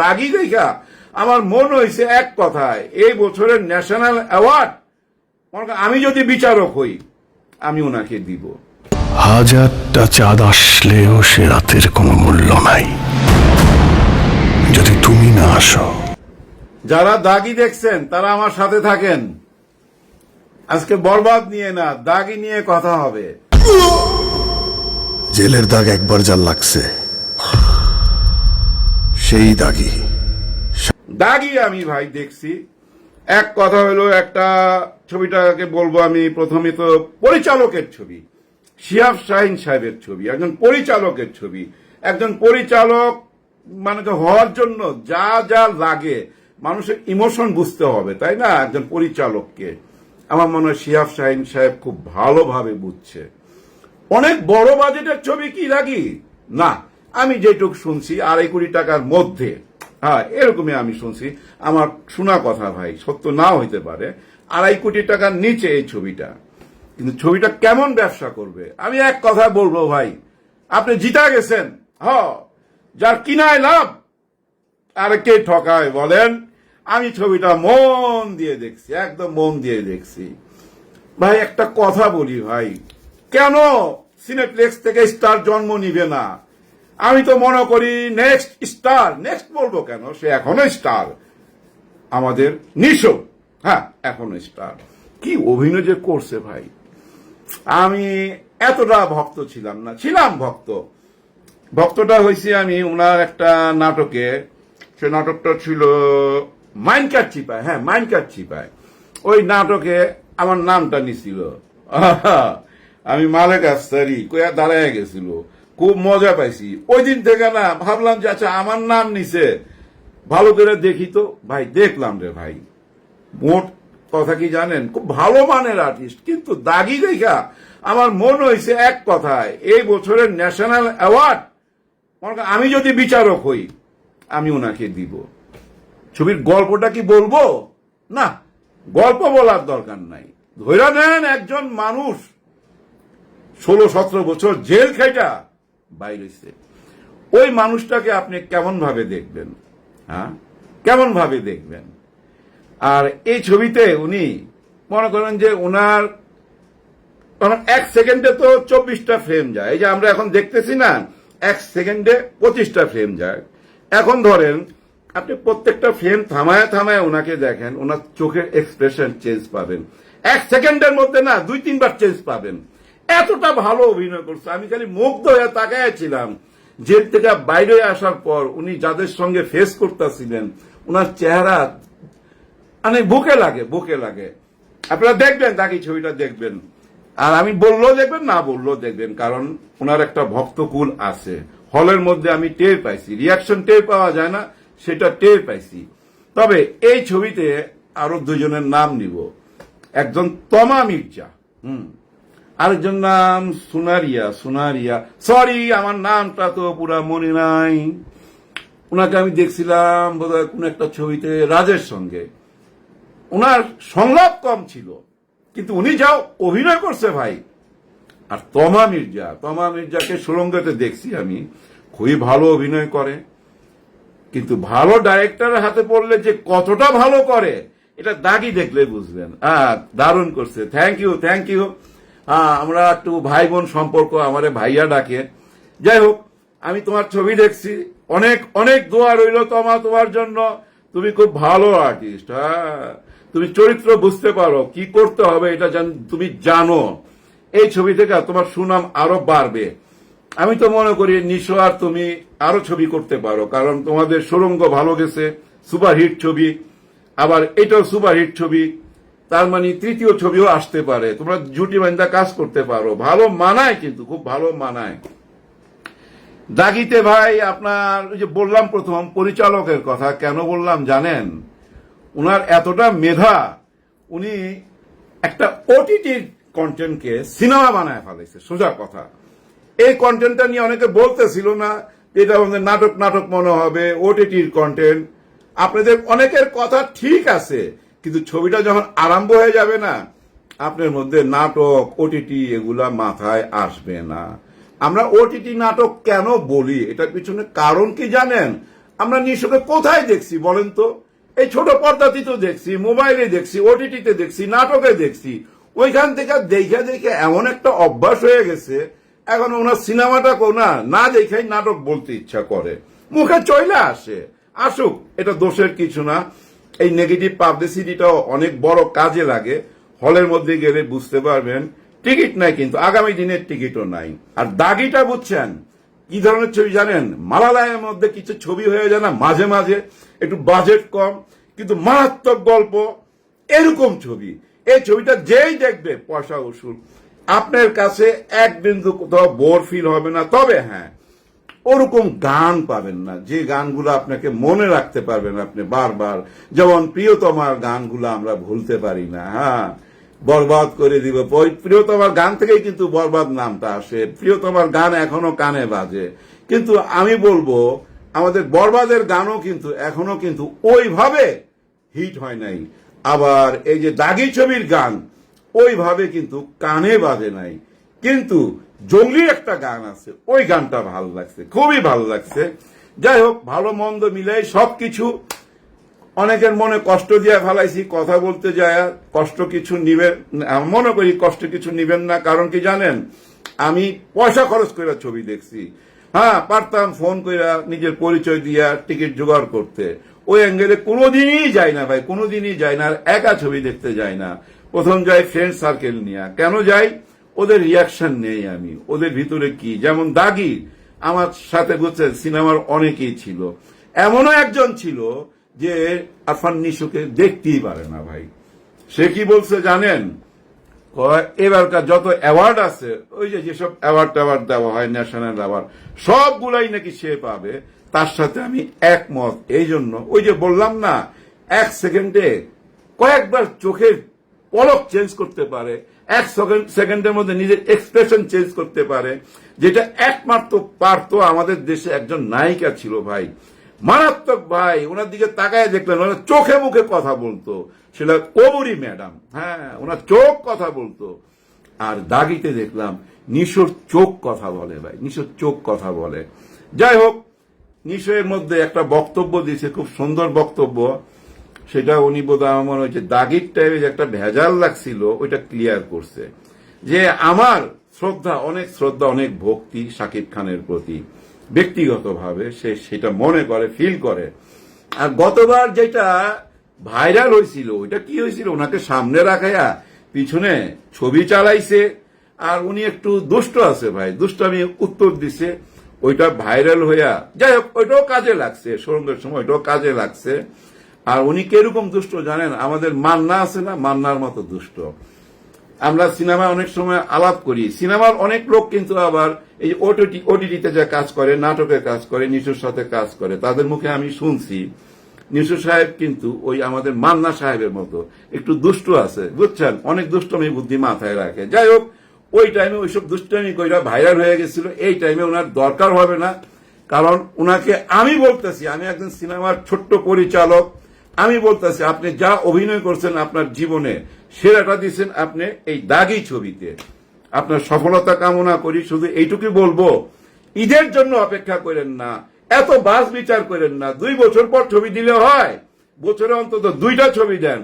দাগি দেখা আমার মন হয়েছে এক কথায় এই বছরের ন্যাশনাল অ্যাওয়ার্ড। আমি যদি বিচারক হই আমি ওনাকে দিব। হাজারটা চাঁদ আসলেও সে রাতের কোনো মূল্য নাই। যদি তুমি না আসো। যারা দাগি দেখছেন তারা আমার সাথে থাকেন। আজকে বরবাদ নিয়ে না দাগি নিয়ে কথা হবে। জেলের দাগ একবার যা লাগছে। সেই দাগি। দাগি আমি ভাই, দেখছি। এক কথা হলো, একটা ছবিটাকে বলব আমি। প্রথমে তো পরিচালকের ছবি, শিহাব শাহিন সাহেবের ছবি, একজন পরিচালকের ছবি। একজন পরিচালক মানে হওয়ার জন্য যা যা লাগে, মানুষের ইমোশন বুঝতে হবে, তাই না? একজন পরিচালককে। আমার মনে হয় শিহাব শাহিন সাহেব খুব ভালোভাবে বুঝছে। অনেক বড় বাজেটের ছবি কি লাগি না। আমি যেটুক শুনছি, আড়াই কোটি টাকার মধ্যে হ্যাঁ এরকমই আমি শুনছি। আমার শোনা কথা ভাই, সত্য নাও হইতে পারে, আড়াই কোটি টাকার নিচে এই ছবিটা। কিন্তু ছবিটা কেমন ব্যবসা করবে? আমি এক কথা বলব ভাই, আপনি জিতা গেছেন, হ, যার কিনায় লাভ, আর কে ঠকায় বলেন, আমি ছবিটা মন দিয়ে দেখছি, একদম মন দিয়ে দেখছি। ভাই, একটা কথা বলি ভাই, কেন সিনেপ্লেক্স থেকে স্টার জন্ম নিবে না? আমি তো মনে করি নেক্সট স্টার নেক্সট বলব কেন? সে এখনও স্টার আমাদের নিশো। হ্যাঁ এখনও স্টার কি অভিনয় যে করছে ভাই? আমি এতটা ভক্ত ছিলাম না ছিলাম ভক্ত। ভক্তটা হয়েছি আমি ওনার একটা নাটকে। সে নাটকটা ছিল মাইনকার চিপায়। হ্যাঁ মাইনকার চিপায়। ওই নাটকে আমার নামটা নিছিল। আমি মালেক আফসারি কয়া দাঁড়ায় গেছিল। খুব মজা পাইছি। ওই দিন থেকে না, ভাবলাম যে আচ্ছা আমার নাম নিছে। ভালো করে দেখি তো। ভাই, দেখলাম রে ভাই। মোট কথা কি জানেন? খুব ভালো মানের আর্টিস্ট কিন্তু দাগি দেখা আমার মন হয়েছে এক কথায়, এই বছরের ন্যাশনাল অ্যাওয়ার্ড আমি যদি বিচারক হই, আমি ওনাকে দিব। ছবির গল্পটা কি বলব? না, গল্প বলার দরকার নাই। ধৈরা নেন একজন মানুষ ষোলো সতেরো বছর জেল বাইরেছে ওই মানুষটাকে আপনি কেমন ভাবে দেখবেন? হ্যাঁ? কেমন ভাবে দেখবেন? আর এই ছবিতে উনি মনে করেন যে ওনার এক সেকেন্ডে তো চব্বিশটা ফ্রেম যায়। এই যে আমরা এখন দেখতেছি না, এক সেকেন্ডে পঁচিশটা ফ্রেম যায়। এখন ধরেন, আপনি প্রত্যেকটা ফ্রেম থামায় থামায় ওনাকে দেখেন, ওনার চোখের এক্সপ্রেশন চেঞ্জ পাবেন। এক সেকেন্ডের মধ্যে না, দুই তিনবার চেঞ্জ পাবেন। এতটা ভালো অভিনয় করছে। আমি খালি মুগ্ধ হয়ে তাকায় ছিলাম। জেল থেকে বাইরে আসার পর উনি যাদের সঙ্গে ফেস করতেছিলেন ওনার চেহারা মানে বুকে লাগে বুকে লাগে। আপনারা দেখবেন, তাকে ছবিটা দেখবেন। আর আমি বললেও দেখবেন, না বললেও দেখবেন, কারণ ওনার একটা ভক্তকুল আছে। হলের মধ্যে আমি টের পাইছি। রিয়াকশন টের পাওয়া যায় না, সেটা টের পাইছি। তবে এই ছবিতে আরও দুজনের নাম নিব। একজন তমা মির্জা, হুম আরেকজন নাম সুনারিয়া সুনারিয়া। সরি আমার নামটা তো পুরা মনে নাই। ওনাকে আমি দেখছিলাম, বোধহয় কোন একটা ছবিতে রাজের সঙ্গে। ওনার সংলাপ কম ছিল, কিন্তু উনি যাও অভিনয় করছে ভাই, আর তমা মির্জা, তমা মির্জাকে সুরঙ্গতে দেখছি আমি, খুবই ভালো অভিনয় করে, কিন্তু ভালো ডাইরেক্টরের হাতে পড়লে যে কতটা ভালো করে, এটা দাগি দেখলে বুঝবেন। দারুণ করছে। থ্যাংক ইউ থ্যাংক ইউ আমরা একটু ভাই বোন সম্পর্ক, আমারে ভাইয়া ডাকে। যাই হোক, আমি তোমার ছবি দেখছি। অনেক অনেক দোয়া রইল তোমা, তোমার জন্য। তুমি খুব ভালো আর্টিস্ট হ্যাঁ। তুমি চরিত্র বুঝতে পারো, কি করতে হবে এটা তুমি জানো। এই ছবি থেকে তোমার সুনাম আরও বাড়বে। আমি তো মনে করি নিশো আর তুমি আরও ছবি করতে পারো, কারণ তোমাদের সুরঙ্গ ভালো গেছে, সুপারহিট ছবি। আবার এটাও সুপারহিট ছবি। তার মানে তৃতীয় ছবিও আসতে পারে। তোমরা জুটি বান্ধা কাজ করতে পারো। ভালো মানায় কিন্তু, খুব ভালো মানায়। দাগিতে ভাই, আপনার যে বললাম প্রথম, পরিচালকের কথা, কেন বললাম জানেন? উনার এতটা মেধা, উনি একটা ওটিটি কন্টেন্টকে সিনেমা বানায় ফেলাইছে, সোজা কথা। এই কন্টেন্টটা নিয়ে অনেকে বলতেছিল না এটা আমাদের নাটক নাটক মনে হবে ওটিটির কন্টেন্ট আপনাদের অনেকের কথা ঠিক আছে কিন্তু ছবিটা যখন আরম্ভ হয়ে যাবে না, আপনার মধ্যে নাটক ওটিটি এগুলা মাথায় আসবে না। আমরা ওটিটি নাটক কেন বলি? এটার পিছনে কারণ কি জানেন? আমরা নিঃসকে কোথায় দেখছি বলেন তো? এই ছোট পর্দাতেই তো দেখছি, মোবাইলে দেখছি ওটিটিতে দেখছি, নাটকে দেখছি। ওইখান থেকে দেখে দেখে এমন একটা অভ্যাস হয়ে গেছে, এখন ওনার সিনেমাটা কো না না দেখাই নাটক বলতে ইচ্ছা করে। মুখে চলে আসে। আসুক, এটা দোষের কিছু না। এই নেগেটিভ পাবলিসিটিটাও অনেক বড় কাজে লাগে। হলের মধ্যে গেলে বুঝতে পারবেন, টিকিট নাই কিন্তু, আগামী দিনের টিকিটও নাই। আর দাগিটা বুঝছেন, কি ধরনের ছবি জানেন? মালালায়ের মধ্যে কিছু ছবি হয়ে যায় না, মাঝে মাঝে, একটু বাজেট কম, কিন্তু মারাত্মক গল্প, এরকম ছবি। এই ছবিটা যেই দেখবে, পয়সা ওষুধ আপনার কাছে এক বিন্দু কোথাও বোর ফিল হবে না। তবে হ্যাঁ ওরকম গান পাবেন না। যে গানগুলো আপনাকে মনে রাখতে পারবেন আপনি বারবার। যেমন প্রিয়তমার গানগুলো আমরা ভুলতে পারি না হ্যাঁ। বরবাদ করে দিব। প্রিয়তমার গান থেকেই কিন্তু বরবাদ নামটা আসে। প্রিয়তমার গান এখনও কানে বাজে। কিন্তু আমি বলব, আমাদের বরবাদের গানও কিন্তু এখনও কিন্তু ওইভাবে হিট হয় নাই। আবার এই যে দাগি ছবির গান, ওইভাবে কিন্তু কানে বাজে নাই। কিন্তু জঙ্গলি একটা গান আছে, ওই গানটা ভালো লাগছে, খুবই ভালো লাগছে। যাই হোক, ভালো মন্দ মিলাই সবকিছু অনেকের মনে কষ্ট দিয়ে ফেলাইছি, কথা বলতে যায়, কষ্ট কিছু নিবেন মনে করি কষ্ট কিছু নিবেন না, কারণ কি জানেন, আমি পয়সা খরচ করে ছবি দেখছি। হ্যাঁ পারতাম ফোন করে নিজের পরিচয় দিয়া টিকিট জোগাড় করতে। ওই অ্যাঙ্গেলে কোনোদিনই যাই না ভাই, কোনোদিনই যাই না, আর একা ছবি দেখতে যাই না। প্রথম যাই ফ্রেন্ড সার্কেল নিয়ে। কেন যাই? ওদের রিয়াকশন নেই আমি। ওদের ভিতরে কি? যেমন দাগি আমার সাথে বুঝছেন সিনেমার অনেকেই ছিল। এমনও একজন ছিল যে আরফান নিশুকে দেখতেই পারে না ভাই। সে কি বলছে জানেন? এবারকার যত অ্যাওয়ার্ড আছে, ওই যে যেসব অ্যাওয়ার্ড ট্যাওয়ার্ড দেওয়া হয় ন্যাশনাল অ্যাওয়ার্ড সবগুলাই নাকি সে পাবে। তার সাথে আমি একমত। এই জন্য ওই যে বললাম না, এক সেকেন্ডে কয়েকবার চোখের পলক চেঞ্জ করতে পারে। এক সেকেন্ড সেকেন্ডের মধ্যে নিজের এক্সপ্রেশন চেঞ্জ করতে পারে, যেটা একমাত্র পারতো আমাদের দেশে একজন নায়িকা ছিল ভাই। মারাত্মক ভাই, ওনার দিকে তাকায় দেখলেন, ওনার চোখে মুখে কথা বলতো। সেটা কবরী ম্যাডাম হ্যাঁ ওনার চোখ কথা বলতো। আর দাগিতে দেখলাম, নিশোর চোখ কথা বলে ভাই, নিশোর চোখ কথা বলে। যাই হোক, নিশোর মধ্যে একটা বক্তব্য দিয়েছে, খুব সুন্দর বক্তব্য। সেটা উনি বোধ হয় আমার মনে দাগির টাইপের যে একটা ভেজাল লাগছিল, ওইটা ক্লিয়ার করছে। যে আমার শ্রদ্ধা, অনেক শ্রদ্ধা, অনেক ভক্তি শাকিব খানের প্রতি। ব্যক্তিগতভাবে সে সেটা মনে করে ফিল করে। আর গতবার যেটা ভাইরাল হয়েছিল, ওইটা কি হয়েছিল? ওনাকে সামনে রাখাইয়া পিছনে ছবি চালাইছে, আর উনি একটু দুষ্ট আছে ভাই দুষ্ট আমি উত্তর দিছে। ওইটা ভাইরাল হইয়া যাই হোক, ওইটাও কাজে লাগছে। সরঙ্গের সময় ওইটাও কাজে লাগছে। আর উনি কীরকম দুষ্ট জানেন? আমাদের মান্না আছে না? মান্নার মতো দুষ্ট। আমরা সিনেমা অনেক সময় আলাপ করি। সিনেমার অনেক লোক কিন্তু আবার এই ওটিটি ওটিটিতে যে কাজ করে, নাটকে কাজ করে, নিশুর সাথে কাজ করে, তাদের মুখে আমি শুনছি। নিশু সাহেব কিন্তু ওই আমাদের মান্না সাহেবের মতো একটু দুষ্ট আছে, বুঝছেন? অনেক দুষ্টমি বুদ্ধি মাথায় রাখে। যাই হোক, ওই টাইমে ওইসব দুষ্টমি কইরা ভাইরাল হয়ে গেছিল, এই টাইমে ওনার দরকার হবে না। কারণ ওনাকে আমি বলতেছি, আমি একজন সিনেমার ছোট্ট পরিচালক আমি বলতেছি, আপনি যা অভিনয় করছেন আপনার জীবনে, সেরাটা দিচ্ছেন আপনি এই দাগি ছবিতে। আপনার সফলতা কামনা করি, শুধু এইটুকুই বলব, ঈদের জন্য অপেক্ষা করেন না, এত বাস বিচার করেন না, দুই বছর পর ছবি দিলে হয়, বছরে অন্তত দুইটা ছবি দেন।